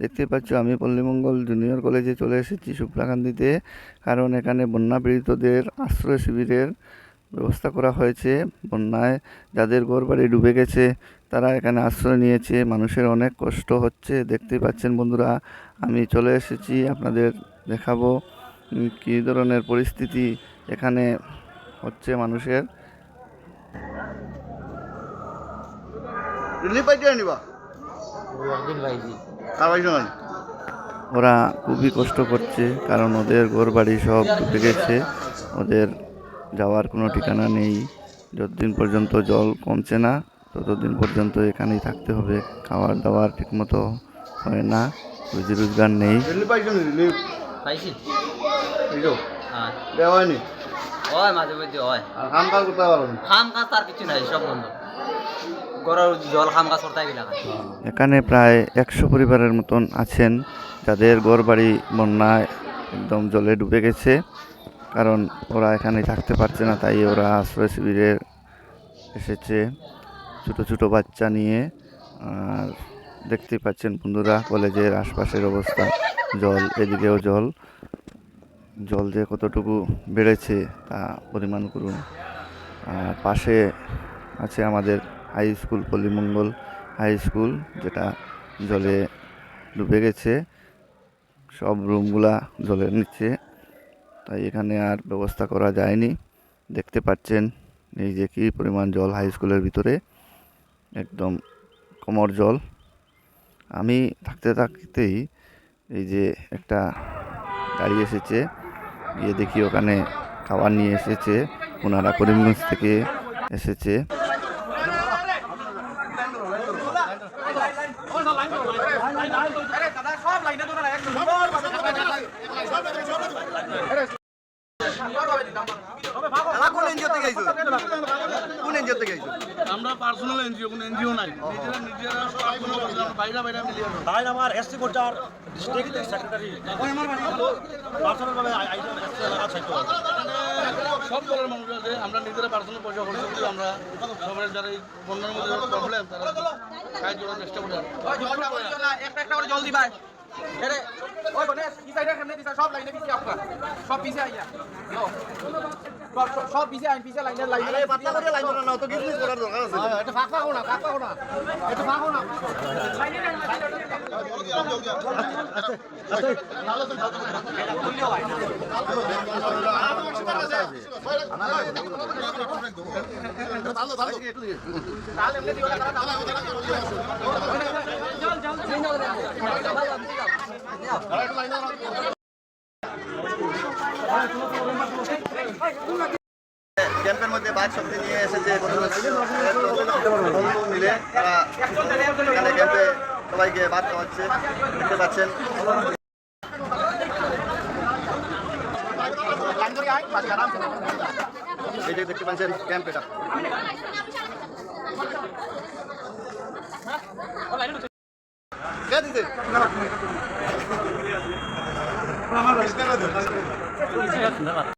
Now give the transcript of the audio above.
দেখতে পাচ্ছ, আমি পল্লীমঙ্গল জুনিয়র কলেজে চলে এসেছি শুক্লাকান্দিতে কারণ এখানে বন্যা পীড়িতদের আশ্রয় শিবিরের ব্যবস্থা করা হয়েছে। বন্যায় যাদের ঘরবাড়ি ডুবে গেছে, তারা এখানে আশ্রয় নিয়েছে। মানুষের অনেক কষ্ট হচ্ছে। দেখতে পাচ্ছেন বন্ধুরা, আমি চলে এসেছি, আপনাদের দেখাবো কী ধরনের পরিস্থিতি এখানে হচ্ছে মানুষের। রিলিফ পাইতে আনিবা আর পাইছো না ওরা খুবই কষ্ট করছে কারণ ওদের ঘর বাড়ি সব ডুবে গেছে। ওদের যাওয়ার কোনো ঠিকানা নেই। যতদিন পর্যন্ত জল কমছে না ততদিন পর্যন্ত এখানেই থাকতে হবে। খাবার দাবার ঠিকমতো হয় না রুজি রোজগার নেই। হ্যাঁ। মাঝে মধ্যে হয়। আর কাজ করতে পারো খাম কাজ তার কিছু নাই সব বন্ধ। এখানে প্রায় একশো পরিবারের মতন আছেন, যাদের ঘর বাড়ি বন্যায় একদম জলে ডুবে গেছে। কারণ ওরা এখানে থাকতে পারছে না, তাই ওরা আশ্রয় শিবিরে এসেছে। ছোটো ছোটো বাচ্চা নিয়ে, আর দেখতেই পাচ্ছেন বন্ধুরা, কলেজের আশপাশের অবস্থা, জল, এদিকেও জল। জল যে কতটুকু বেড়েছে তা পরিমাণ করুন। আর পাশে আছে আমাদের high school Pallimangal high school, যেটা জলে ডুবে গেছে। সব রুমগুলা জলের নিচে। তাই এখানে আর ব্যবস্থা করা যায়নি। দেখতে পাচ্ছেন এই যে কী পরিমাণ জল হাই স্কুলের ভিতরে। একদম কোমর জল। আমি থাকতে থাকতেই এই যে একটা গাড়ি এসেছে, গিয়ে দেখি ওখানে খাবার নিয়ে এসেছে। ওনারা করিমগঞ্জ থেকে এসেছে কোন এনজিও থেকে আইছো কোন এনজিও থেকে আইছো আমরা পার্সোনাল এনজিও কোনো এনজিও নাই। নিজেরা নিজেরা বাইরে বাইরে মিলিয়ে। ভাই আমার এসসি কোটার ডিস্ট্রিক্ট সেক্রেটারি পার্সোনাল ভাবে হবে সব দলের মানুষ আছে আমরা নিজেরা পার্সোনাল পয়সা খরচ করি আমরা সবার যারা এই বন্যার মধ্যে প্রবলেম তারা সাহায্য করার চেষ্টা করি। একটা করে জল দিবাই। এরে ওই গণেশ কি সাইডে দিছা সব লাইনে পিছে আপনারা। সব পিছে আইয়া। লো সব পিছে আইন পিছে লাইনে লাইনে। আরে পাতলা করে লাইন না তো কিছু করার দরকার আছে। এটা ফাঁক ফাঁক না ফাঁক ফাঁক না। এটা ফাঁক না। তাহলে এমনি দিও না ক্যাম্পের মধ্যে বাইক শক্তি নিয়ে এসেছে। বন্ধু মিলে তারা ক্যাম্পে সবাইকে ভাত খাওয়াচ্ছে, দেখতে পাচ্ছেন। এই যে দেখতে পাচ্ছেন ক্যাম্প এটা। কে দিতে 이제가 끝나가.